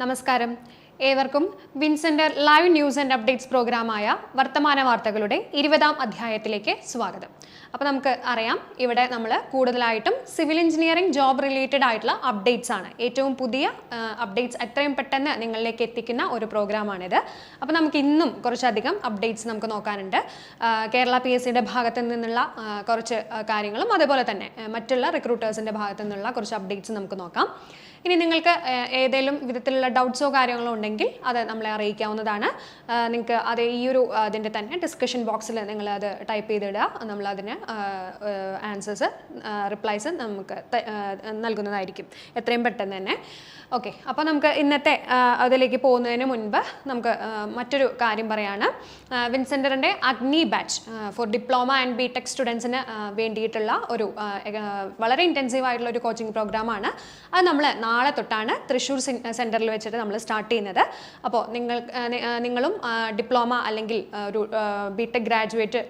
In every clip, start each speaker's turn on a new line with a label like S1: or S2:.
S1: നമസ്കാരം. ഏവർക്കും Vincentre live news and updates പ്രോഗ്രാമായ വർത്തമാന വാർത്തകളുടെ ഇരുപതാം അധ്യായത്തിലേക്ക് സ്വാഗതം. അപ്പോൾ നമുക്ക് അറിയാം ഇവിടെ നമ്മൾ കൂടുതലായിട്ടും സിവിൽ എഞ്ചിനീയറിംഗ് ജോബ് റിലേറ്റഡ് ആയിട്ടുള്ള അപ്ഡേറ്റ്സ് ആണ്. ഏറ്റവും പുതിയ അപ്ഡേറ്റ്സ് എത്രയും പെട്ടെന്ന് നിങ്ങളിലേക്ക് എത്തിക്കുന്ന ഒരു പ്രോഗ്രാമാണിത്. അപ്പോൾ നമുക്ക് ഇന്നും കുറച്ചധികം അപ്ഡേറ്റ്സ് നമുക്ക് നോക്കാനുണ്ട്. കേരള പി എസ് സിയുടെ ഭാഗത്തു നിന്നുള്ള കുറച്ച് കാര്യങ്ങളും അതുപോലെ തന്നെ മറ്റുള്ള റിക്രൂട്ടേഴ്സിന്റെ ഭാഗത്തു നിന്നുള്ള കുറച്ച് അപ്ഡേറ്റ്സ് നമുക്ക് നോക്കാം. ഇനി നിങ്ങൾക്ക് ഏതെങ്കിലും വിധത്തിലുള്ള ഡൗട്ട്സോ കാര്യങ്ങളോ ഉണ്ടെങ്കിൽ അത് നമ്മളെ അറിയിക്കാവുന്നതാണ്. നിങ്ങൾക്ക് അത് ഈ ഒരു അതിന്റെ തന്നെ ഡിസ്കഷൻ ബോക്സിൽ നിങ്ങൾ അത് ടൈപ്പ് ചെയ്തിടുക. നമ്മൾ അതിന് ആൻസേഴ്സ് റിപ്ലൈസ് നമുക്ക് നൽകുന്നതായിരിക്കും. എത്രയും പെട്ടെന്ന് തന്നെ. ഓക്കെ അപ്പോൾ നമുക്ക് ഇന്നത്തെ അതിലേക്ക് പോകുന്നതിന് മുൻപ് നമുക്ക് മറ്റൊരു കാര്യം പറയാണ്. വിൻസെന്ററിന്റെ Agni batch for diploma and B tech സ്റ്റുഡൻസിന് വേണ്ടിയിട്ടുള്ള ഒരു വളരെ ഇന്റൻസീവ് ആയിട്ടുള്ള ഒരു കോച്ചിങ് പ്രോഗ്രാമാണ് അത് നമ്മൾ നാളെ തൊട്ടാണ് തൃശ്ശൂർ സെന്ററിൽ വെച്ചിട്ട് നമ്മൾ സ്റ്റാർട്ട് ചെയ്യുന്നത്. അപ്പോൾ നിങ്ങൾ നിങ്ങളും ഡിപ്ലോമ അല്ലെങ്കിൽ ഒരു ബി ടെക് ഗ്രാജുവേറ്റ്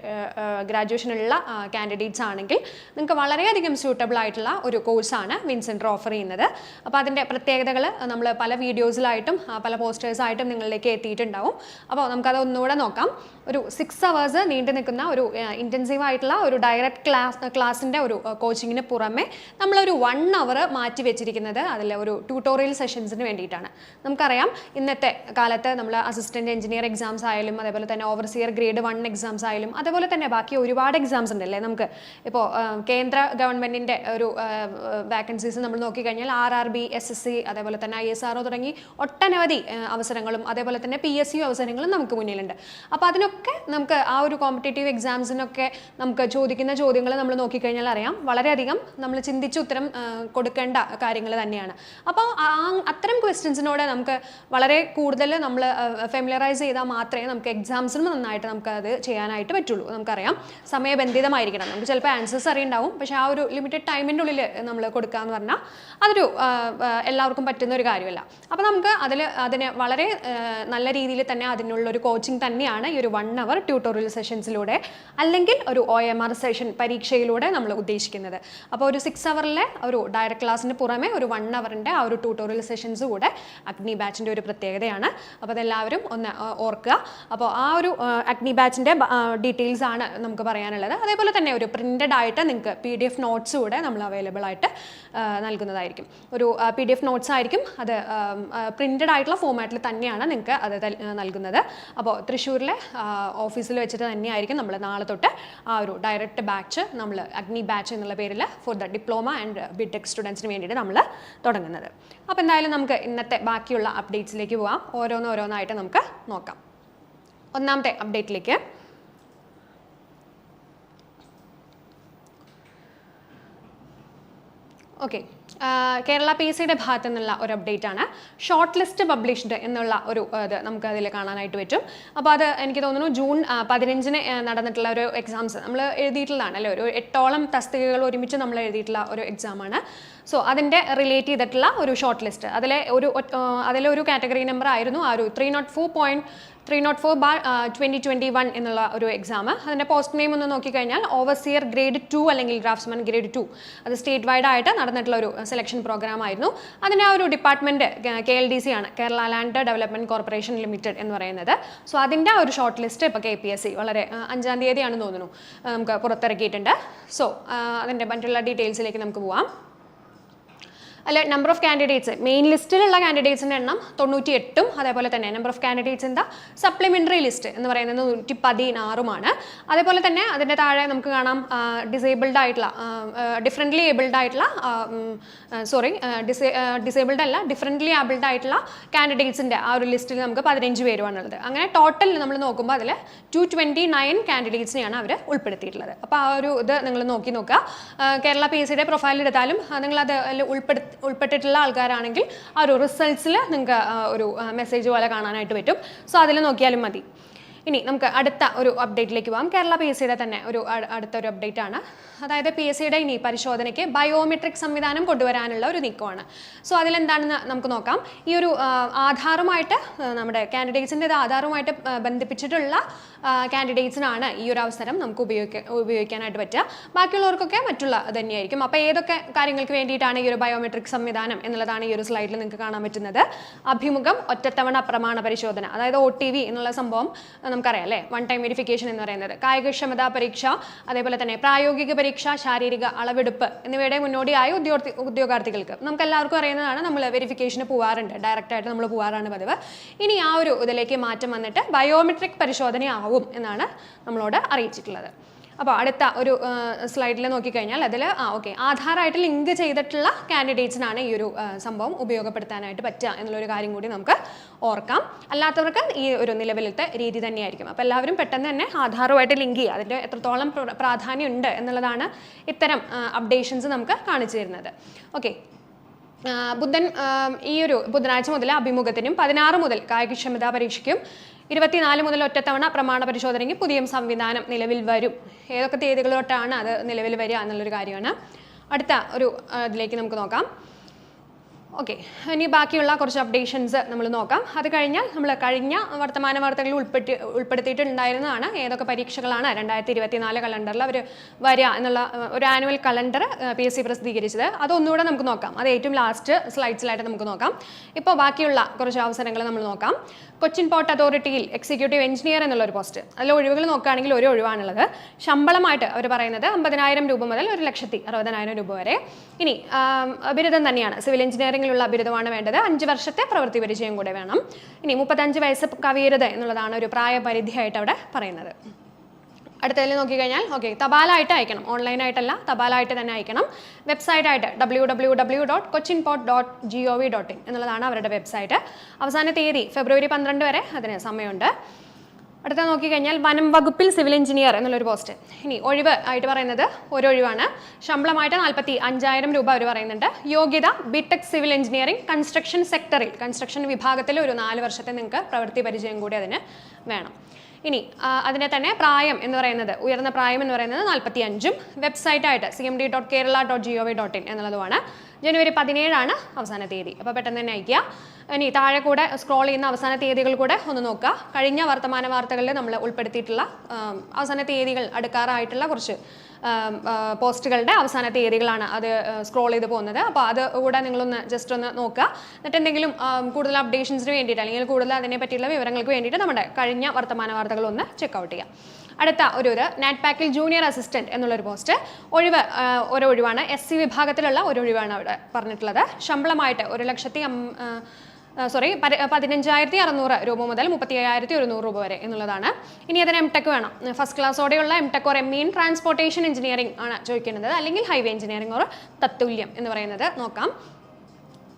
S1: ഗ്രാജുവേഷനുള്ള കാൻഡിഡേറ്റ്സ് ആണെങ്കിൽ നിങ്ങൾക്ക് വളരെയധികം സ്യൂട്ടബിൾ ആയിട്ടുള്ള ഒരു കോഴ്സാണ് വിൻസെന്റർ ഓഫർ ചെയ്യുന്നത്. അപ്പോൾ അതിന്റെ പ്രത്യേകതകൾ നമ്മൾ പല വീഡിയോസിലായിട്ടും പല പോസ്റ്റേഴ്സായിട്ടും നിങ്ങളിലേക്ക് എത്തിയിട്ടുണ്ടാവും. അപ്പോൾ നമുക്കത് ഒന്നുകൂടെ നോക്കാം. ഒരു സിക്സ് അവേഴ്സ് നീണ്ടു നിൽക്കുന്ന ഒരു ഇന്റൻസീവ് ആയിട്ടുള്ള ഒരു ഡയറക്റ്റ് ക്ലാസ് ക്ലാസ്സിന്റെ ഒരു കോച്ചിങ്ങിന് പുറമെ നമ്മളൊരു വൺ അവർ മാറ്റി വെച്ചിരിക്കുന്നത് അതിൽ ഒരു ട്യൂട്ടോറിയൽ സെഷൻസിന് വേണ്ടിയിട്ടാണ്. നമുക്കറിയാം ഇന്നത്തെ കാലത്ത് നമ്മൾ അസിസ്റ്റന്റ് എഞ്ചിനീയർ എക്സാംസ് ആയാലും അതേപോലെ തന്നെ ഓവർസിയർ ഗ്രേഡ് വൺ എക്സാംസ് ആയാലും അതേപോലെ തന്നെ ബാക്കി ഒരുപാട് എക്സാംസ് ഉണ്ടല്ലേ നമുക്ക് ഇപ്പോൾ കേന്ദ്ര ഗവൺമെന്റിന്റെ ഒരു വാക്കൻസീസ് നമ്മൾ നോക്കിക്കഴിഞ്ഞാൽ R R B S S C അതേപോലെ തന്നെ ഐ എസ് ആർ തുടങ്ങി ഒട്ടനവധി അവസരങ്ങളും അതേപോലെ തന്നെ പി എസ് സി അവസരങ്ങളും നമുക്ക് മുന്നിലുണ്ട്. അപ്പോൾ അതിനൊക്കെ നമുക്ക് ആ ഒരു കോമ്പറ്റേറ്റീവ് എക്സാംസിനൊക്കെ നമുക്ക് ചോദിക്കുന്ന ചോദ്യങ്ങൾ നമ്മൾ നോക്കിക്കഴിഞ്ഞാൽ അറിയാം. വളരെയധികം നമ്മൾ ചിന്തിച്ച് ഉത്തരം കൊടുക്കേണ്ട കാര്യങ്ങൾ തന്നെയാണ്. അപ്പോൾ അത്തരം ക്വസ്റ്റ്യൻസിനോട് നമുക്ക് വളരെ കൂടുതൽ നമ്മൾ ഫെമിലറൈസ് ചെയ്താൽ മാത്രമേ നമുക്ക് എക്സാംസിന് നന്നായിട്ട് നമുക്ക് അത് ചെയ്യാനായിട്ട് പറ്റുള്ളൂ. നമുക്കറിയാം. സമയബന്ധിതമായിരിക്കണം. നമുക്ക് ചിലപ്പോൾ ആൻസേഴ്സ് അറിയുണ്ടാവും. പക്ഷേ ആ ഒരു ലിമിറ്റഡ് ടൈമിന്റെ ഉള്ളിൽ നമ്മൾ കൊടുക്കുക എന്ന് പറഞ്ഞാൽ അതൊരു എല്ലാവർക്കും പറ്റുന്ന ഒരു കാര്യമല്ല. അപ്പോൾ നമുക്ക് അതിൽ അതിന് വളരെ നല്ല രീതിയിൽ തന്നെ അതിനുള്ള ഒരു കോച്ചിങ് തന്നെയാണ് ഈ ഒരു വൺ അവർ ട്യൂട്ടോറിയൽ സെഷൻസിലൂടെ അല്ലെങ്കിൽ ഒരു ഒ എം ആർ സെഷൻ പരീക്ഷയിലൂടെ നമ്മൾ ഉദ്ദേശിക്കുന്നത്. അപ്പോൾ ഒരു സിക്സ് അവറിലെ ഒരു ഡയറക്റ്റ് ക്ലാസ്സിന് പുറമെ ഒരു വൺ അവറിന്റെ ആ ഒരു ട്യൂട്ടോറിയൽ സെഷൻസ് കൂടെ അഗ്നി ബാച്ചിന്റെ ഒരു പ്രത്യേകതയാണ്. അപ്പോൾ അതെല്ലാവരും ഒന്ന് ഓർക്കുക. അപ്പോൾ ആ ഒരു അഗ്നി ബാച്ചിന്റെ ഡീറ്റെയിൽസ് ആണ് നമുക്ക് പറയാനുള്ളത്. അതേപോലെ തന്നെ ഒരു പ്രിന്റഡ് ആയിട്ട് നിങ്ങൾക്ക് പി ഡി എഫ് നോട്ട്സ് കൂടെ നമ്മൾ അവൈലബിൾ ആയിട്ട് നൽകുന്നതായിരിക്കും. ഒരു പി ഡി എഫ് നോട്ട്സ് ആയിരിക്കും അത് പ്രിന്റഡ് ആയിട്ടുള്ള ഫോമാറ്റിൽ തന്നെയാണ് നിങ്ങൾക്ക് അത് നൽകുന്നത്. അപ്പോൾ തൃശ്ശൂരിലെ ഓഫീസിൽ വെച്ചിട്ട് തന്നെയായിരിക്കും നമ്മൾ നാളെ തൊട്ട് ആ ഒരു ഡയറക്റ്റ് ബാച്ച് നമ്മൾ അഗ്നി ബാച്ച് എന്നുള്ള പേരിൽ for the diploma and B tech സ്റ്റുഡൻസിന് വേണ്ടിയിട്ട് നമ്മൾ തുടങ്ങുന്നത്. അപ്പോൾ എന്തായാലും നമുക്ക് ഇന്നത്തെ ബാക്കിയുള്ള അപ്ഡേറ്റ്സിലേക്ക് പോകാം ഓരോന്നോരോന്നായിട്ട് നമുക്ക് നോക്കാം. ഒന്നാമത്തെ അപ്ഡേറ്റിലേക്ക് ഓക്കെ കേരള പി എസ് സിയുടെ ഭാഗത്തു നിന്നുള്ള ഒരു അപ്ഡേറ്റ് ആണ് ഷോർട്ട് ലിസ്റ്റ് പബ്ലിഷ്ഡ് എന്നുള്ള ഒരു ഇത് നമുക്ക് അതിൽ കാണാനായിട്ട് പറ്റും. അപ്പോൾ അത് എനിക്ക് തോന്നുന്നു ജൂൺ പതിനഞ്ചിന് നടന്നിട്ടുള്ള ഒരു എക്സാംസ് നമ്മൾ എഴുതിയിട്ടുള്ളതാണ് അല്ലേ? ഒരു എട്ടോളം തസ്തികകൾ ഒരുമിച്ച് നമ്മൾ എഴുതിയിട്ടുള്ള ഒരു എക്സാമാണ് സോ അതിന്റെ റിലേറ്റ് ചെയ്തിട്ടുള്ള ഒരു ഷോർട്ട് ലിസ്റ്റ് അതിലെ ഒരു അതിലെ ഒരു കാറ്റഗറി നമ്പർ ആയിരുന്നു ആ ഒരു three nought four point three nought four bar twenty twenty one എന്നുള്ള ഒരു എക്സാം അതിന്റെ പോസ്റ്റ് നെയിം ഒന്ന് നോക്കിക്കഴിഞ്ഞാൽ ഓവർസിയർ ഗ്രേഡ് ടു അല്ലെങ്കിൽ ഡ്രാഫ്റ്റ്സ്മാൻ ഗ്രേഡ് ടു അത് സ്റ്റേറ്റ് വൈഡ് ആയിട്ട് നടന്നിട്ടുള്ള ഒരു സെലക്ഷൻ പ്രോഗ്രാം ആയിരുന്നു. അതിന്റെ ആ ഒരു department K L D C ആണ് Kerala land development corporation limited എന്ന് പറയുന്നത്. സോ അതിന്റെ ആ ഒരു ഷോർട്ട് ലിസ്റ്റ് ഇപ്പോൾ കെ പി എസ് സി വളരെ അഞ്ചാം തീയതിയാണെന്ന് തോന്നുന്നു നമുക്ക് പുറത്തിറക്കിയിട്ടുണ്ട്. സോ അതിന്റെ മറ്റുള്ള ഡീറ്റെയിൽസിലേക്ക് നമുക്ക് പോവാം. അല്ല നമ്പർ ഓഫ് കാൻഡിഡേറ്റ്സ് മെയിൻ ലിസ്റ്റിലുള്ള കാൻഡിഡേറ്റ്സിന്റെ എണ്ണം തൊണ്ണൂറ്റി എട്ടും അതേപോലെ തന്നെ നമ്പർ ഓഫ് കാൻഡിഡേറ്റ്സ് എന്താ? സപ്ലിമെന്ററി ലിസ്റ്റ് എന്ന് പറയുന്നത് നൂറ്റി പതിനാറുമാണ് അതേപോലെ തന്നെ അതിന്റെ താഴെ നമുക്ക് കാണാം ഡിസേബിൾഡ് ആയിട്ടുള്ള ഡിഫറെന്റ്ലി ഏബിൾഡ് ആയിട്ടുള്ള സോറി ഡിസേ ഡിസേബിൾഡ് അല്ല ഡിഫറെന്റ്ലി ആബിൾഡ് ആയിട്ടുള്ള കാൻഡിഡേറ്റ്സിന്റെ ആ ഒരു ലിസ്റ്റിൽ നമുക്ക് പതിനഞ്ച് പേരുമാണുള്ളത് അങ്ങനെ ടോട്ടൽ നമ്മൾ നോക്കുമ്പോൾ അതിൽ ടു ട്വന്റി നയൻ കാൻഡിഡേറ്റ്സിനെയാണ് അവർ ഉൾപ്പെടുത്തിയിട്ടുള്ളത്. അപ്പോൾ ആ ഒരു ഇത് നിങ്ങൾ നോക്കി നോക്കുക. കേരള പി എസ് സിയുടെ പ്രൊഫൈൽ എടുത്താലും നിങ്ങളത് ഉൾപ്പെടുത്തി ഉൾപ്പെട്ടിട്ടുള്ള ആൾക്കാരാണെങ്കിൽ ആ ഒരു റിസൾട്ട്സിൽ നിങ്ങൾക്ക് ഒരു മെസ്സേജ് പോലെ കാണാനായിട്ട് പറ്റും. സോ അതിൽ നോക്കിയാലും മതി. ഇനി നമുക്ക് അടുത്ത ഒരു അപ്ഡേറ്റിലേക്ക് പോകാം കേരള പി എസ് സിയുടെ തന്നെ ഒരു അടുത്ത ഒരു അപ്ഡേറ്റ് ആണ്. അതായത് പി എസ് സിയുടെ ഇനി പരിശോധനയ്ക്ക് ബയോമെട്രിക് സംവിധാനം കൊണ്ടുവരാനുള്ള ഒരു നീക്കമാണ്. സോ അതിലെന്താണെന്ന് നമുക്ക് നോക്കാം. ഈ ഒരു ആധാറുമായിട്ട് നമ്മുടെ കാൻഡിഡേറ്റ്സിന്റെ ആധാറുമായിട്ട് ബന്ധിപ്പിച്ചിട്ടുള്ള കാൻഡിഡേറ്റ്സിനാണ് ഈ ഒരു അവസരം നമുക്ക് ഉപയോഗിക്കാൻ ഉപയോഗിക്കാനായിട്ട് പറ്റുക. ബാക്കിയുള്ളവർക്കൊക്കെ മറ്റുള്ള തന്നെയായിരിക്കും. അപ്പോൾ ഏതൊക്കെ കാര്യങ്ങൾക്ക് വേണ്ടിയിട്ടാണ് ഈ ഒരു ബയോമെട്രിക് സംവിധാനം എന്നുള്ളതാണ് ഈ ഒരു സ്ലൈഡിൽ നിങ്ങൾക്ക് കാണാൻ പറ്റുന്നത്. അഭിമുഖം ഒറ്റത്തവണ പ്രമാണ പരിശോധന അതായത് ഒ ടി വി എന്നുള്ള സംഭവം നമുക്കറിയാം അല്ലേ? വൺ ടൈം വെരിഫിക്കേഷൻ എന്ന് പറയുന്നത്. കായികക്ഷമതാ പരീക്ഷ അതേപോലെ തന്നെ പ്രായോഗിക പരീക്ഷ ശാരീരിക അളവെടുപ്പ് എന്നിവയുടെ മുന്നോടിയായ ഉദ്യോഗ ഉദ്യോഗാർത്ഥികൾക്ക് നമുക്ക് എല്ലാവർക്കും അറിയുന്നതാണ് നമ്മൾ വെരിഫിക്കേഷന് പോകാറുണ്ട് ഡയറക്റ്റായിട്ട് നമ്മൾ പോകാറാണ് പതിവ്. ഇനി ആ ഒരു ഇതിലേക്ക് മാറ്റം വന്നിട്ട് ബയോമെട്രിക് പരിശോധനയാവും എന്നാണ് നമ്മളോട് അറിയിച്ചിട്ടുള്ളത്. അപ്പോൾ അടുത്ത ഒരു സ്ലൈഡിൽ നോക്കിക്കഴിഞ്ഞാൽ അതിൽ ആ ഓക്കെ ആധാറായിട്ട് ലിങ്ക് ചെയ്തിട്ടുള്ള കാൻഡിഡേറ്റ്സിനാണ് ഈ ഒരു സംഭവം ഉപയോഗപ്പെടുത്താനായിട്ട് പറ്റുക എന്നുള്ളൊരു കാര്യം കൂടി നമുക്ക് ഓർക്കാം. അല്ലാത്തവർക്ക് ഈ ഒരു നിലവിലത്തെ രീതി തന്നെയായിരിക്കും. അപ്പോൾ എല്ലാവരും പെട്ടെന്ന് തന്നെ ആധാറുമായിട്ട് ലിങ്ക് ചെയ്യുക. അതിന്റെ എത്രത്തോളം പ്രാധാന്യമുണ്ട് എന്നുള്ളതാണ് ഇത്തരം അപ്ഡേഷൻസ് നമുക്ക് കാണിച്ചു തരുന്നത്. ഓക്കെ ബുധൻ ഈ ഒരു ബുധനാഴ്ച മുതൽ അഭിമുഖത്തിനും പതിനാറ് മുതൽ കായികക്ഷമതാ പരീക്ഷയ്ക്കും ഇരുപത്തിനാല് മുതൽ ഒറ്റത്തവണ പ്രമാണ പരിശോധനയ്ക്ക് പുതിയ സംവിധാനം നിലവിൽ വരും. ഏതൊക്കെ തീയതികളോട്ടാണ് അത് നിലവിൽ വരിക എന്നുള്ളൊരു കാര്യമാണ്. അടുത്ത ഒരു ഇതിലേക്ക് നമുക്ക് നോക്കാം. ഓക്കെ ഇനി ബാക്കിയുള്ള കുറച്ച് അപ്ഡേഷൻസ് നമ്മൾ നോക്കാം. അത് കഴിഞ്ഞാൽ നമ്മൾ കഴിഞ്ഞ വർത്തമാന വാർത്തകളിൽ ഉൾപ്പെട്ടി ഉൾപ്പെടുത്തിയിട്ടുണ്ടായിരുന്നതാണ് ഏതൊക്കെ പരീക്ഷകളാണ് രണ്ടായിരത്തി ഇരുപത്തിനാല് കലണ്ടറിൽ അവർ വരിക എന്നുള്ള ഒരു annual calendar P S C പ്രസിദ്ധീകരിച്ചത്. അതൊന്നുകൂടെ നമുക്ക് നോക്കാം. അത് ഏറ്റവും ലാസ്റ്റ് സ്ലൈഡ്സിലായിട്ട് നമുക്ക് നോക്കാം. ഇപ്പോൾ ബാക്കിയുള്ള കുറച്ച് അവസരങ്ങൾ നമ്മൾ നോക്കാം. കൊച്ചിൻ പോർട്ട് അതോറിറ്റിയിൽ എക്സിക്യൂട്ടീവ് എഞ്ചിനീയർ എന്നുള്ളൊരു പോസ്റ്റ് അതിൽ ഒഴിവുകൾ നോക്കുകയാണെങ്കിൽ ഒരു ഒഴിവാണുള്ളത്. ശമ്പളമായിട്ട് അവർ പറയുന്നത് അമ്പതിനായിരം രൂപ മുതൽ ഒരു ലക്ഷത്തി അറുപതിനായിരം രൂപ വരെ. ഇനി അഭിരുദ്ധം തന്നെയാണ്. സിവിൽ എഞ്ചിനീയറിംഗിലുള്ള ബിരുദമാണ് വേണ്ടത്. അഞ്ച് വർഷത്തെ പ്രവൃത്തി പരിചയം കൂടെ വേണം. ഇനി മുപ്പത്തഞ്ച് വയസ്സ് കവിയരുത് എന്നുള്ളതാണ് ഒരു പ്രായപരിധിയായിട്ട് അവിടെ പറയുന്നത്. അടുത്തതിൽ നോക്കിക്കഴിഞ്ഞാൽ ഓക്കെ തപാലായിട്ട് അയക്കണം. ഓൺലൈനായിട്ടല്ല തപാലായിട്ട് തന്നെ അയക്കണം. വെബ്സൈറ്റായിട്ട് W W W dot Cochin port dot G O V dot in എന്നുള്ളതാണ് അവരുടെ വെബ്സൈറ്റ്. അവസാന തീയതി ഫെബ്രുവരി പന്ത്രണ്ട് വരെ അതിന് സമയമുണ്ട്. അടുത്ത നോക്കിക്കഴിഞ്ഞാൽ വനം വകുപ്പിൽ സിവിൽ എഞ്ചിനീയർ എന്നുള്ളൊരു പോസ്റ്റ്. ഇനി ഒഴിവ് ആയിട്ട് പറയുന്നത് ഒരു ഒഴിവാണ് ശമ്പളമായിട്ട് നാൽപ്പത്തി അഞ്ചായിരം രൂപ അവർ പറയുന്നുണ്ട്. യോഗ്യത B tech civil engineering construction സെക്ടറിൽ കൺസ്ട്രക്ഷൻ വിഭാഗത്തിൽ ഒരു നാല് വർഷത്തെ നിങ്ങൾക്ക് പ്രവൃത്തി പരിചയം കൂടി അതിന് വേണം. ഇനി അതിനെ തന്നെ പ്രായം എന്ന് പറയുന്നത് ഉയർന്ന പ്രായം എന്ന് പറയുന്നത് നാൽപ്പത്തി അഞ്ചും വെബ്സൈറ്റായിട്ട് C M D dot Kerala dot G O V dot in എന്നുള്ളതുമാണ്. ജനുവരി പതിനേഴാണ് അവസാന തീയതി. അപ്പോൾ പെട്ടെന്ന് തന്നെ അയക്കുക ഇനി താഴെ കൂടെ സ്ക്രോൾ ചെയ്യുന്ന അവസാന തീയതികൾ കൂടെ ഒന്ന് നോക്കുക. കഴിഞ്ഞ വർത്തമാന വാർത്തകളിൽ നമ്മൾ ഉൾപ്പെടുത്തിയിട്ടുള്ള അവസാന തീയതികൾ അടുക്കാറായിട്ടുള്ള കുറച്ച് പോസ്റ്റുകളുടെ അവസാന തീയതികളാണ് അത് സ്ക്രോൾ ചെയ്ത് പോകുന്നത്. അപ്പോൾ അത് കൂടെ നിങ്ങളൊന്ന് ജസ്റ്റ് ഒന്ന് നോക്കുക. എന്നിട്ട് എന്തെങ്കിലും കൂടുതൽ അപ്ഡേഷൻസിന് വേണ്ടിയിട്ട് അല്ലെങ്കിൽ കൂടുതൽ അതിനെ പറ്റിയുള്ള വിവരങ്ങൾക്ക് വേണ്ടിയിട്ട് നമ്മുടെ കഴിഞ്ഞ വർത്തമാന വാർത്തകൾ ഒന്ന് ചെക്കൗട്ട് ചെയ്യാം. അടുത്ത ഒരു ഇത് നാറ്റ് പാക്കിൽ ജൂനിയർ അസിസ്റ്റന്റ് എന്നുള്ളൊരു പോസ്റ്റ്. ഒഴിവ് ഒരു ഒഴിവാണ്. എസ് സി വിഭാഗത്തിലുള്ള ഒരു ഒഴിവാണ് അവിടെ പറഞ്ഞിട്ടുള്ളത്. ശമ്പളമായിട്ട് ഒരു ലക്ഷത്തി സോറി പതിനഞ്ചായിരത്തി അറുന്നൂറ് രൂപ മുതൽ മുപ്പത്തി അയ്യായിരത്തി ഒരുന്നൂറ് രൂപ വരെ എന്നുള്ളതാണ്. ഇനി അതിന് എം ടെക് വേണം. First ക്ലാസ്സോടെയുള്ള M tech or M in transportation engineering ആണ് ചോദിക്കുന്നത് അല്ലെങ്കിൽ ഹൈവേ എഞ്ചിനീയറിംഗ് ഓർ തത്തുല്യം എന്ന് പറയുന്നത്. നോക്കാം.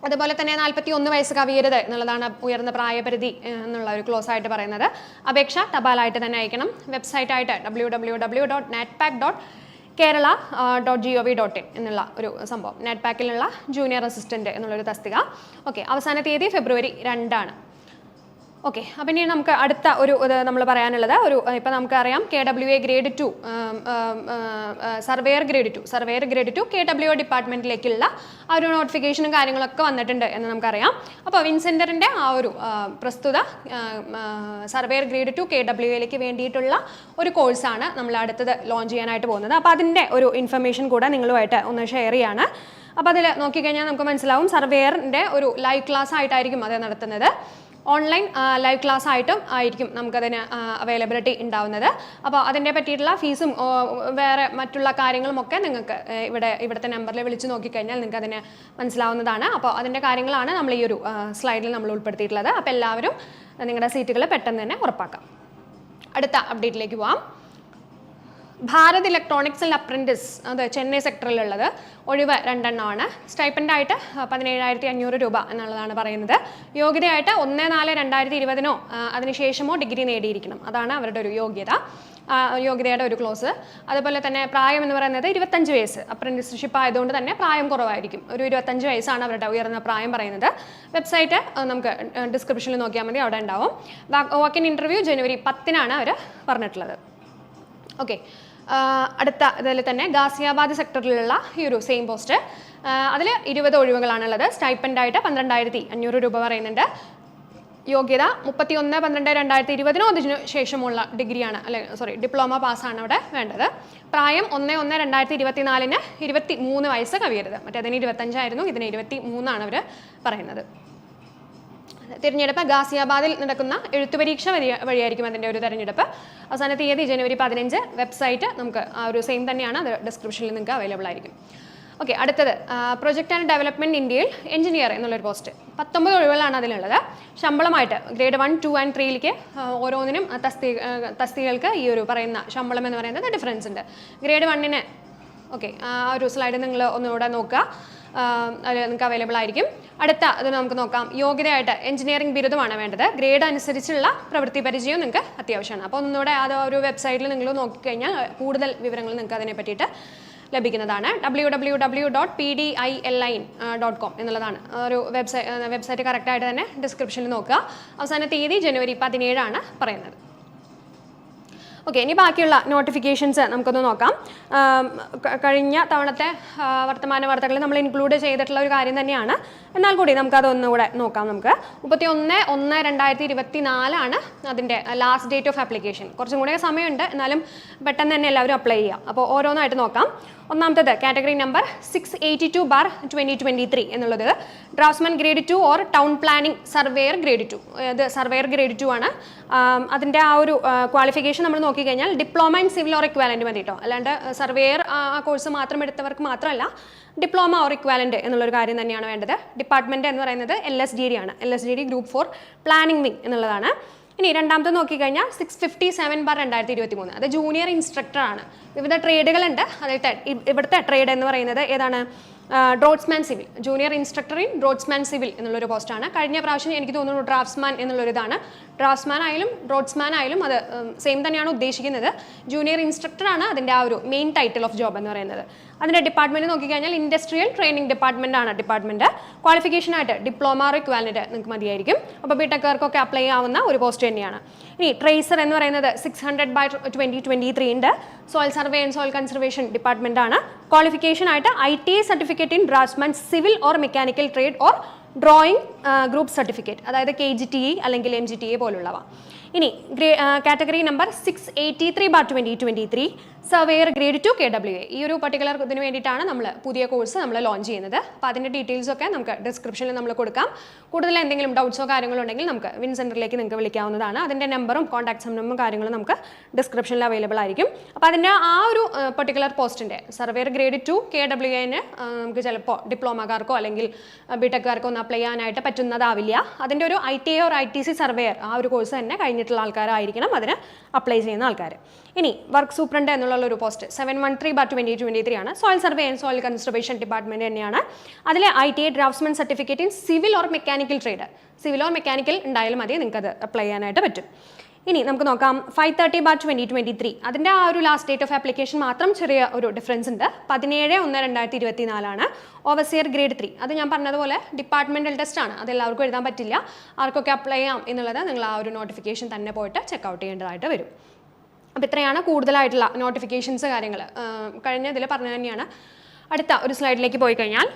S1: അതുപോലെ തന്നെ നാൽപ്പത്തി ഒന്ന് വയസ്സ് കവിയരുത് എന്നുള്ളതാണ് ഉയർന്ന പ്രായപരിധി എന്നുള്ള ഒരു ക്ലോസ് ആയിട്ട് പറയുന്നത്. അപേക്ഷ തപാലായിട്ട് തന്നെ അയക്കണം. വെബ്സൈറ്റായിട്ട് W W W dot natpac dot Kerala dot G O V dot in എന്നുള്ള ഒരു സംഭവം. നെറ്റ് പാക്കിലുള്ള ജൂനിയർ അസിസ്റ്റന്റ് എന്നുള്ളൊരു തസ്തിക. ഓക്കെ അവസാന തീയതി ഫെബ്രുവരി രണ്ടാണ്. ഓക്കെ അപ്പം ഇനി നമുക്ക് അടുത്ത ഒരു നമ്മൾ പറയാനുള്ളത് ഒരു ഇപ്പം നമുക്കറിയാം K W A grade two surveyor grade two surveyor grade two K W ഡിപ്പാർട്ട്മെന്റിലേക്കുള്ള ആ ഒരു നോട്ടിഫിക്കേഷനും കാര്യങ്ങളൊക്കെ വന്നിട്ടുണ്ട് എന്ന് നമുക്കറിയാം. അപ്പോൾ വിൻസെന്ററിന്റെ ആ ഒരു പ്രസ്തുത surveyor grade two K W എയിലേക്ക് വേണ്ടിയിട്ടുള്ള ഒരു കോഴ്സാണ് നമ്മൾ അടുത്തത് ലോഞ്ച് ചെയ്യാനായിട്ട് പോകുന്നത്. അപ്പോൾ അതിന്റെ ഒരു ഇൻഫർമേഷൻ കൂടെ നിങ്ങളുമായിട്ട് ഒന്ന് ഷെയർ ചെയ്യാണ്. അപ്പോൾ അതിൽ നോക്കിക്കഴിഞ്ഞാൽ നമുക്ക് മനസ്സിലാവും സർവേയറിന്റെ ഒരു ലൈവ് ക്ലാസ് ആയിട്ടായിരിക്കും അത് നടത്തുന്നത്. ഓൺലൈൻ ലൈവ് ക്ലാസ് ആയിട്ടും ആയിരിക്കും നമുക്കതിന് അവൈലബിലിറ്റി ഉണ്ടാവുന്നത്. അപ്പോൾ അതിന്റെ പറ്റിയിട്ടുള്ള ഫീസും വേറെ മറ്റുള്ള കാര്യങ്ങളും ഒക്കെ നിങ്ങൾക്ക് ഇവിടെ ഇവിടുത്തെ നമ്പറിൽ വിളിച്ച് നോക്കിക്കഴിഞ്ഞാൽ നിങ്ങൾക്ക് അതിന് മനസ്സിലാവുന്നതാണ്. അപ്പോൾ അതിന്റെ കാര്യങ്ങളാണ് നമ്മൾ ഈ ഒരു സ്ലൈഡിൽ നമ്മൾ ഉൾപ്പെടുത്തിയിട്ടുള്ളത്. അപ്പോൾ എല്ലാവരും നിങ്ങളുടെ സീറ്റുകൾ പെട്ടെന്ന് തന്നെ ഉറപ്പാക്കാം. അടുത്ത അപ്ഡേറ്റിലേക്ക് പോവാം. ഭാരത് ഇലക്ട്രോണിക്സിൽ അപ്രന്റിസ് അത് ചെന്നൈ സെക്ടറിലുള്ളത്. ഒഴിവ് രണ്ടെണ്ണമാണ്. സ്റ്റൈപ്പന്റായിട്ട് പതിനേഴായിരത്തി അഞ്ഞൂറ് രൂപ എന്നുള്ളതാണ് പറയുന്നത്. യോഗ്യതയായിട്ട് ഒന്ന് നാല് രണ്ടായിരത്തി ഇരുപതിനോ അതിനുശേഷമോ ഡിഗ്രി നേടിയിരിക്കണം. അതാണ് അവരുടെ ഒരു യോഗ്യത. യോഗ്യതയുടെ ഒരു ക്ലോസ്. അതുപോലെ തന്നെ പ്രായം എന്ന് പറയുന്നത് ഇരുപത്തഞ്ച് വയസ്സ്. അപ്രന്റിസ്ഷിപ്പ് ആയതുകൊണ്ട് തന്നെ പ്രായം കുറവായിരിക്കും. ഒരു ഇരുപത്തഞ്ച് വയസ്സാണ് അവരുടെ ഉയർന്ന പ്രായം പറയുന്നത്. വെബ്സൈറ്റ് നമുക്ക് ഡിസ്ക്രിപ്ഷനിൽ നോക്കിയാൽ മതി. അവിടെ ഉണ്ടാവും. വാക്കിൻ ഇന്റർവ്യൂ ജനുവരി പത്തിനാണ് അവർ പറഞ്ഞിട്ടുള്ളത്. ഓക്കെ അടുത്ത ഇതിൽ തന്നെ ഗാസിയാബാദ് സെക്ടറിലുള്ള ഈ ഒരു സെയിം പോസ്റ്റ്. അതിൽ ഇരുപത് ഒഴിവുകളാണുള്ളത്. സ്റ്റൈപ്പൻഡായിട്ട് പന്ത്രണ്ടായിരത്തി അഞ്ഞൂറ് രൂപ പറയുന്നുണ്ട്. യോഗ്യത മുപ്പത്തി ഒന്ന് പന്ത്രണ്ട് രണ്ടായിരത്തി ഇരുപതിനോ അതിനു ശേഷമുള്ള ഡിഗ്രിയാണ് അല്ലെ സോറി ഡിപ്ലോമ പാസ്സാണ് അവിടെ വേണ്ടത്. പ്രായം ഒന്ന് ഒന്ന് രണ്ടായിരത്തി ഇരുപത്തിനാലിന് ഇരുപത്തി മൂന്ന് വയസ്സ് കവിയരുത്. മറ്റേതിന് ഇരുപത്തഞ്ചായിരുന്നു ഇതിന് ഇരുപത്തി മൂന്നാണ് അവർ പറയുന്നത്. തിരഞ്ഞെടുപ്പ് ഗാസിയാബാദിൽ നടക്കുന്ന എഴുത്തുപരീക്ഷ വഴി വഴിയായിരിക്കും അതിന്റെ ഒരു തിരഞ്ഞെടുപ്പ്. അവസാന തീയതി ജനുവരി പതിനഞ്ച് വെബ്സൈറ്റ് നമുക്ക് ആ ഒരു സെയിം തന്നെയാണ്. അത് ഡിസ്ക്രിപ്ഷനിൽ നിങ്ങൾക്ക് അവൈലബിൾ ആയിരിക്കും. ഓക്കെ അടുത്തത്. പ്രൊജക്ട് ആൻഡ് ഡെവലപ്മെന്റ് ഇന്ത്യയിൽ എഞ്ചിനീയർ എന്നുള്ളൊരു പോസ്റ്റ് പത്തൊമ്പത് ഒഴിവുകളാണ് അതിലുള്ളത്. ശമ്പളമായിട്ട് ഗ്രേഡ് വൺ ടു ആൻഡ് ത്രീയിലേക്ക് ഓരോന്നിനും തസ്തി തസ്തികൾക്ക് ഈ ഒരു പറയുന്ന ശമ്പളം എന്ന് പറയുന്നത് ഡിഫറൻസ് ഉണ്ട്. ഗ്രേഡ് വണ്ണിന് ഓക്കെ ആ ഒരു സ്ലൈഡ് നിങ്ങൾ ഒന്നുകൂടെ നോക്കുക. നിങ്ങൾക്ക് അവൈലബിൾ ആയിരിക്കും. അടുത്ത അത് നമുക്ക് നോക്കാം. യോഗ്യതയായിട്ട് എഞ്ചിനീയറിംഗ് ബിരുദമാണ് വേണ്ടത്. ഗ്രേഡ് അനുസരിച്ചുള്ള പ്രവൃത്തി പരിചയവും നിങ്ങൾക്ക് അത്യാവശ്യമാണ്. അപ്പോൾ ഒന്നുകൂടെ അത് ഒരു വെബ്സൈറ്റിൽ നിങ്ങൾ നോക്കിക്കഴിഞ്ഞാൽ കൂടുതൽ വിവരങ്ങൾ നിങ്ങൾക്ക് അതിനെ പറ്റിയിട്ട് ലഭിക്കുന്നതാണ്. W W W dot P D I L in dot com എന്നുള്ളതാണ് ഒരു വെബ്സൈറ്റ് വെബ്സൈറ്റ് കറക്റ്റായിട്ട് തന്നെ ഡിസ്ക്രിപ്ഷനിൽ നോക്കുക. അവസാന തീയതി ജനുവരി പതിനേഴാണ് പറയുന്നത്. ഓക്കെ ഇനി ബാക്കിയുള്ള നോട്ടിഫിക്കേഷൻസ് നമുക്കൊന്ന് നോക്കാം. കഴിഞ്ഞ തവണത്തെ വർത്തമാന വാർത്തകളിൽ നമ്മൾ ഇൻക്ലൂഡ് ചെയ്തിട്ടുള്ള ഒരു കാര്യം തന്നെയാണ്. എന്നാൽ കൂടി നമുക്കതൊന്നുകൂടെ നോക്കാം നമുക്ക്. മുപ്പത്തി ഒന്ന് ഒന്ന് രണ്ടായിരത്തി ഇരുപത്തി നാലാണ് അതിന്റെ ലാസ്റ്റ് ഡേറ്റ് ഓഫ് ആപ്ലിക്കേഷൻ കുറച്ചും കൂടെ സമയമുണ്ട്. എന്നാലും പെട്ടെന്ന് തന്നെ എല്ലാവരും അപ്ലൈ ചെയ്യാം അപ്പോൾ ഓരോന്നായിട്ട് നോക്കാം. ഒന്നാമത്തേത് category number six eighty two bar twenty twenty three എന്നുള്ളത്. Draftsman grade two or town planning surveyor grade two ഇത് സർവേയർ ഗ്രേഡ് ടു ആണ്. അതിന്റെ ആ ഒരു ക്വാളിഫിക്കേഷൻ നമ്മൾ നോക്കിക്കഴിഞ്ഞാൽ diploma in civil or equivalent മതി കേട്ടോ. അല്ലാണ്ട് സർവേയർ ആ കോഴ്സ് മാത്രം എടുത്തവർക്ക് മാത്രമല്ല ഡിപ്ലോമ ഓർ ഇക്വാലന്റ് എന്നുള്ളൊരു കാര്യം തന്നെയാണ് വേണ്ടത്. ഡിപ്പാർട്ട്മെന്റ് എന്ന് പറയുന്നത് എൽ എസ് ഡി ഡി ആണ്. L S D D group for planning wing എന്നുള്ളതാണ്. ഇനി രണ്ടാമത്തെ നോക്കിക്കഴിഞ്ഞാൽ സിക്സ് ഫിഫ്റ്റി സെവൻ ബാർ രണ്ടായിരത്തി ഇരുപത്തി മൂന്ന് അത് ജൂനിയർ ഇൻസ്ട്രക്ടറാണ് വിവിധ ട്രേഡുകളുണ്ട് അതായത് ഇവിടുത്തെ ട്രേഡ് എന്ന് പറയുന്നത് ഏതാണ്? Draftsman civil junior instructor in draftsman civil എന്നുള്ളൊരു പോസ്റ്റാണ് കഴിഞ്ഞ പ്രാവശ്യം എനിക്ക് തോന്നുന്നു ഡ്രാഫ്റ്റ്സ്മാൻ എന്നുള്ളൊരു ഇതാണ് ഡ്രാഫ്റ്റ്സ്മാൻ ആയാലും ഡ്രോഡ്സ്മാൻ ആയാലും അത് സെയിം തന്നെയാണ് ഉദ്ദേശിക്കുന്നത്. ജൂനിയർ ഇൻസ്ട്രക്ടറാണ് അതിന്റെ ആ ഒരു മെയിൻ ടൈറ്റിൽ ഓഫ് ജോബ് എന്ന് പറയുന്നത്. അതിന്റെ ഡിപ്പാർട്ട്മെന്റ് നോക്കിക്കഴിഞ്ഞാൽ ഇൻഡസ്ട്രിയൽ ട്രെയിനിങ് ഡിപ്പാർട്ട്മെന്റ് ആണ് ഡിപ്പാർട്ട്മെന്റ് ക്വാളിഫിക്കേഷനായിട്ട് ഡിപ്ലോമ ഇക്വാലന്റ് നിങ്ങൾക്ക് മതിയായിരിക്കും. അപ്പോൾ ബിടെക്കാർക്കൊക്കെ അപ്ലൈ ആവുന്ന ഒരു പോസ്റ്റ് തന്നെയാണ്. ഇനി ട്രേസർ എന്ന് പറയുന്നത് six hundred by twenty twenty three ഉണ്ട്. Soil survey and soil conservation department ആണ്. ക്വാളിഫിക്കേഷൻ ആയിട്ട് I T I certificate in draftsman civil or mechanical trade or drawing group certificate അതായത് കെ ജി ടി ഇ അല്ലെങ്കിൽ M G T A പോലുള്ളവ. ഇനി category number six eighty three bar twenty twenty three surveyor grade two K W A ഈ ഒരു particular ഇതിന് വേണ്ടിയിട്ടാണ് നമ്മൾ പുതിയ കോഴ്സ് നമ്മൾ ലോഞ്ച് ചെയ്യുന്നത്. അപ്പോൾ അതിന്റെ ഡീറ്റെയിൽസൊക്കെ നമുക്ക് ഡിസ്ക്രിപ്ഷനിൽ നമ്മൾ കൊടുക്കാം. കൂടുതൽ എന്തെങ്കിലും ഡൗട്ട്സോ കാര്യങ്ങളോ ഉണ്ടെങ്കിൽ നമുക്ക് വിൻ സെന്ററിലേക്ക് നിങ്ങൾക്ക് വിളിക്കാവുന്നതാണ്. അതിന്റെ നമ്പറും കോൺടാക്ട് നമ്പറും കാര്യങ്ങളും നമുക്ക് ഡിസ്ക്രിപ്ഷനിൽ അവൈലബിൾ ആയിരിക്കും. അപ്പോൾ അതിന്റെ ആ ഒരു പർട്ടിക്കുലർ പോസ്റ്റിന്റെ surveyor grade two K W എന് നമുക്ക് ചിലപ്പോൾ ഡിപ്ലോമക്കാർക്കോ അല്ലെങ്കിൽ ബിടെക്കാർക്കോ ഒന്ന് അപ്ലൈ ചെയ്യാനായിട്ട് പറ്റുന്നതാവില്ല. അതിന്റെ ഒരു I T or I T C surveyor ആ ഒരു കോഴ്സ് തന്നെ കഴിഞ്ഞിട്ടുള്ള ആൾക്കാരായിരിക്കണം അതിന് അപ്ലൈ ചെയ്യുന്ന ആൾക്കാർ ഇനി വർക്ക് സൂപ്രണ്ട് എന്നുള്ള ഒരു post seven one three bar twenty twenty three ആണ്. Soil survey and soil conservation department തന്നെയാണ്. അതിൽ I T I draftsman certificate in civil or mechanical trade civil or mechanical ഉണ്ടായാലും മതി നിങ്ങൾക്ക് അത് അപ്ലൈ ചെയ്യാനായിട്ട് പറ്റും. ഇനി നമുക്ക് നോക്കാം. Five thirty bar twenty twenty three അതിന്റെ ആ ഒരു ലാസ്റ്റ് ഡേറ്റ് ഓഫ് ആപ്ലിക്കേഷൻ മാത്രം ചെറിയ ഒരു ഡിഫറൻസ് ഉണ്ട്. പതിനേഴ് ഒന്ന് രണ്ടായിരത്തി ഇരുപത്തി നാലാണ് ഓവർസിയർ ഗ്രേഡ് ത്രീ അത് ഞാൻ പറഞ്ഞതുപോലെ ഡിപ്പാർട്ട്മെന്റൽ ടെസ്റ്റ് ആണ്. അത് എല്ലാവർക്കും എഴുതാൻ പറ്റില്ല. ആർക്കൊക്കെ അപ്ലൈ ചെയ്യാം എന്നുള്ളത് നിങ്ങൾ ആ ഒരു നോട്ടിഫിക്കേഷൻ തന്നെ പോയിട്ട് ചെക്കൗട്ട് ചെയ്യേണ്ടതായിട്ട് വരും. അപ്പോൾ ഇത്രയാണ് കൂടുതലായിട്ടുള്ള നോട്ടിഫിക്കേഷൻസ് കാര്യങ്ങൾ കഴിഞ്ഞ ഇതിൽ പറഞ്ഞു തന്നെയാണ്. അടുത്ത ഒരു സ്ലൈഡിലേക്ക് പോയി കഴിഞ്ഞാൽ.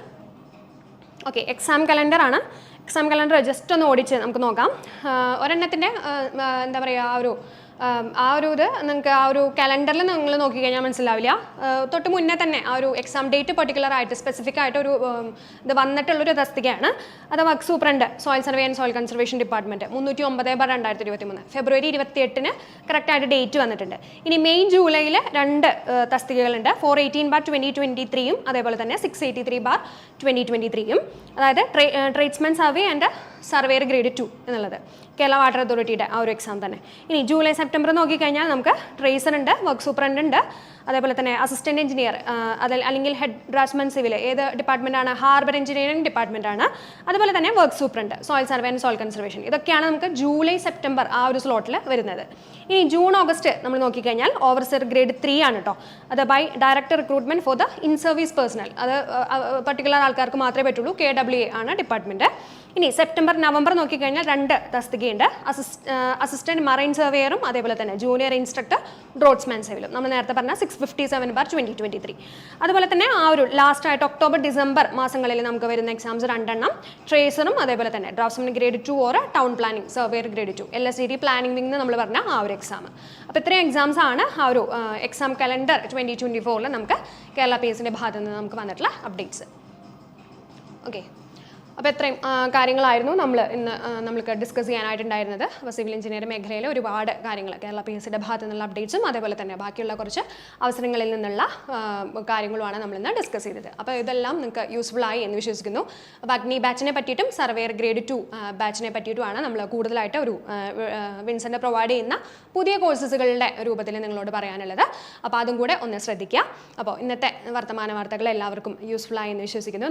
S1: ഓക്കെ എക്സാം കലണ്ടർ ആണ്. എക്സാം കലണ്ടർ ജസ്റ്റ് ഒന്ന് ഓടിച്ച് നമുക്ക് നോക്കാം. ഒരെണ്ണത്തിന്റെ എന്താ പറയുക ആ ഒരു ആ ഒരു ഇത് നിങ്ങൾക്ക് ആ ഒരു കലണ്ടറിൽ നിങ്ങൾ നോക്കിക്കഴിഞ്ഞാൽ മനസ്സിലാവില്ല. തൊട്ട് മുന്നേ തന്നെ ആ ഒരു എക്സാം ഡേറ്റ് പെർട്ടിക്കുലർ ആയിട്ട് സ്പെസിഫിക് ആയിട്ട് ഒരു ഇത് വന്നിട്ടുള്ളൊരു തസ്തികയാണ്. അത് work superintendent soil survey and soil conservation department മുന്നൂറ്റി ഒമ്പത് ബാർ രണ്ടായിരത്തി ഇരുപത്തി മൂന്ന് ഫെബ്രുവരി ഇരുപത്തി എട്ടിന് കറക്റ്റായിട്ട് ഡേറ്റ് വന്നിട്ടുണ്ട്. ഇനി മെയ് ജൂലൈയിൽ രണ്ട് തസ്തികകളുണ്ട്. Four eighteen bar twenty twenty ത്രീയും അതേപോലെ തന്നെ six eighty three bar twenty twenty ത്രീയും അതായത് tradesmen survey and surveyor grade two എന്നുള്ളത്. കേരള വാട്ടർ അതോറിറ്റിയുടെ ആ ഒരു എക്സാം തന്നെ. ഇനി ജൂലൈ സെപ്റ്റംബർ നോക്കിക്കഴിഞ്ഞാൽ നമുക്ക് ട്രേസർ ഉണ്ട് വർക്ക് സൂപ്രണ്ട് ഉണ്ട്. അതേപോലെ തന്നെ അസിസ്റ്റന്റ് എഞ്ചിനീയർ അതിൽ അല്ലെങ്കിൽ ഹെഡ് ഡ്രാഫ്റ്റ്സ്മാൻ സിവിൽ ഏത് ഡിപ്പാർട്ട്മെന്റ് ആണ്? ഹാർബർ എഞ്ചിനീയറിംഗ് ഡിപ്പാർട്ട്മെന്റ് ആണ്. അതുപോലെ തന്നെ work superintendent soil survey and soil conservation ഇതൊക്കെയാണ് നമുക്ക് ജൂലൈ സെപ്റ്റംബർ ആ ഒരു സ്ലോട്ടിൽ വരുന്നത്. ഇനി ജൂൺ ഓഗസ്റ്റ് നമ്മൾ നോക്കിക്കഴിഞ്ഞാൽ ഓവർസർ ഗ്രേഡ് ത്രീ ആണ് കേട്ടോ അത് by director recruitment for the in service personnel അത് പർട്ടിക്കുലർ ആൾക്കാർക്ക് മാത്രമേ പറ്റുള്ളൂ. കെ ഡബ്ല്യു എ ആണ് ഡിപ്പാർട്ട്മെന്റ് ഇനി സെപ്റ്റംബർ നവംബർ നോക്കിക്കഴിഞ്ഞാൽ രണ്ട് തസ്തികയുണ്ട്. അസിസ്റ്റ് അസിസ്റ്റന്റ് മറൈൻ സർവേയറും അതേപോലെ തന്നെ ജൂനിയർ ഇൻസ്ട്രക്ടർ ഡ്രോട്ട്സ്മാൻ സെവിലും നമ്മൾ നേരത്തെ പറഞ്ഞ six six fifty seven bar twenty twenty three അതുപോലെ തന്നെ ആ ഒരു ലാസ്റ്റ് ആയിട്ട് ഒക്ടോബർ ഡിസംബർ മാസങ്ങളിൽ നമുക്ക് വരുന്ന എക്സാംസ് രണ്ടെണ്ണം ട്രേസറും അതേപോലെ തന്നെ draftsman grade two or town planning surveyor grade two L S C D planning wing നമ്മൾ പറഞ്ഞ ആ ഒരു എക്സാം അപ്പോൾ ഇത്രയും എക്സാംസ് ആണ് ആ ഒരു എക്സാം കലണ്ടർ ട്വന്റി ട്വന്റി ഫോറിൽ നമുക്ക് കേരള പി എസിന്റെ ഭാഗത്ത് നിന്ന് നമുക്ക് വന്നിട്ടുള്ള അപ്ഡേറ്റ്സ് ഓക്കെ അപ്പോൾ ഇത്രയും കാര്യങ്ങളായിരുന്നു നമ്മൾ ഇന്ന് നമ്മൾക്ക് ഡിസ്കസ് ചെയ്യാനായിട്ടുണ്ടായിരുന്നത്. അപ്പോൾ സിവിൽ എഞ്ചിനീയറിംഗ് മേഖലയിലെ ഒരുപാട് കാര്യങ്ങൾ കേരള പി എസ് സിയുടെ ഭാഗത്തു നിന്നുള്ള അപ്ഡേറ്റ്സും അതേപോലെ തന്നെ ബാക്കിയുള്ള കുറച്ച് അവസരങ്ങളിൽ നിന്നുള്ള കാര്യങ്ങളുമാണ് നമ്മൾ ഇന്ന് ഡിസ്കസ് ചെയ്തത്. അപ്പോൾ ഇതെല്ലാം നിങ്ങൾക്ക് യൂസ്ഫുൾ ആയി എന്ന് വിശ്വസിക്കുന്നു. അപ്പോൾ അഗ്നി ബാച്ചിനെ പറ്റിയിട്ടും സർവേയർ ഗ്രേഡ് ടു ബാച്ചിനെ പറ്റിയിട്ടുമാണ് നമ്മൾ കൂടുതലായിട്ട് ഒരു വിൻസെന്റ് പ്രൊവൈഡ് ചെയ്യുന്ന പുതിയ കോഴ്സുകളുടെ രൂപത്തിൽ നിങ്ങളോട് പറയാനുള്ളത്. അപ്പോൾ അതും കൂടെ ഒന്ന് ശ്രദ്ധിക്കുക. അപ്പോൾ ഇന്നത്തെ വർത്തമാന വാർത്തകൾ എല്ലാവർക്കും യൂസ്ഫുൾ ആയി എന്ന് വിശ്വസിക്കുന്നു.